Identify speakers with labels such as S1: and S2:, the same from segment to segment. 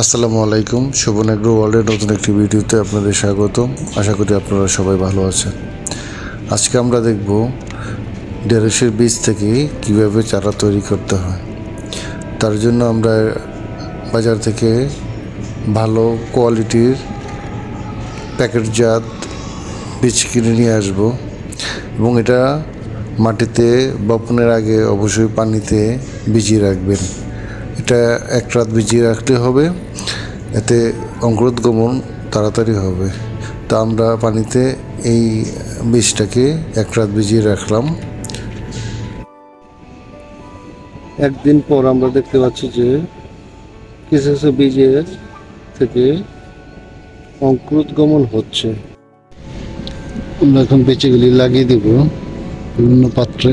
S1: আসসালামু আলাইকুম। শোভন এগ্রো ওয়ার্ল্ডের নতুন একটি ভিডিওতে আপনাদের স্বাগত। আশা করি আপনারা সবাই ভালো আছেন। আজকে আমরা দেখব ঢেঁড়সের বীজ থেকে কীভাবে চারা তৈরি করতে হয়। তার জন্য আমরা বাজার থেকে ভালো কোয়ালিটির প্যাকেটজাত বীজ কিনে নিয়ে আসব এবং এটা মাটিতে বপনের আগে অবশ্যই পানিতে ভিজিয়ে রাখবেন। এটা এক রাত ভিজিয়ে রাখতে হবে। এতে অঙ্কুরোদ্গমন তাড়াতাড়ি হবে। তা আমরা পানিতে এই বীজটাকে এক রাত ভিজিয়ে রাখলাম।
S2: একদিন পর আমরা দেখতে পাচ্ছি যে কিছু কিছু বীজের থেকে অঙ্কুরোদ্গমন হচ্ছে। আমরা এখন বেঁচেগুলি লাগিয়ে দেব বিভিন্ন পাত্রে।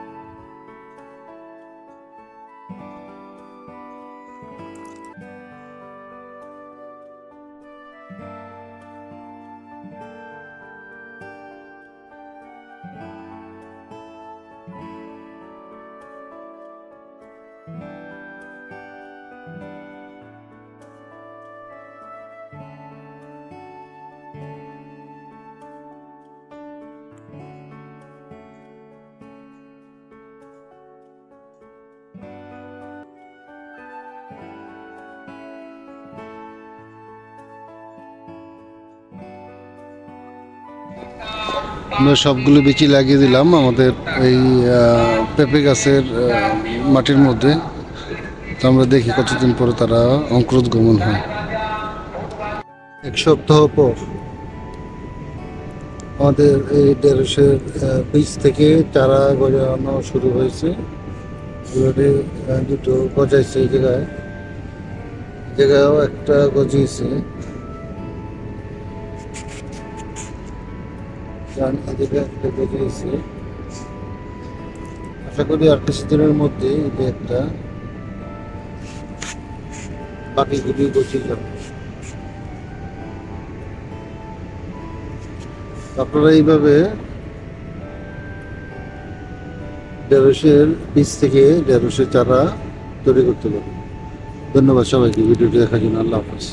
S2: আমরা সবগুলো বিচি লাগিয়ে দিলাম আমাদের এই পেঁপে গাছের মাটির মধ্যে। তো আমরা দেখি কতদিন পরে তারা অঙ্কুরোদ্গমন হয়। এক সপ্তাহ পর আমাদের এই ঢেঁড়সের বীজ থেকে চারা গজানো শুরু হয়েছে। দুটো গজাইছে এই জায়গায়। জায়গায়ও একটা গজিয়েছে। যান এদিকে একটা আশা করি আর কিছুদিনের মধ্যে এটা একটা বাকিগুলি গজিয়ে যাবে। আপনারা এইভাবে ঢেঁড়সের বীজ থেকে ঢেঁড়সের চারা তৈরি করতে পারেন ধন্যবাদ সবাইকে, ভিডিওটি দেখার জন্য আল্লাহ হাফেজ।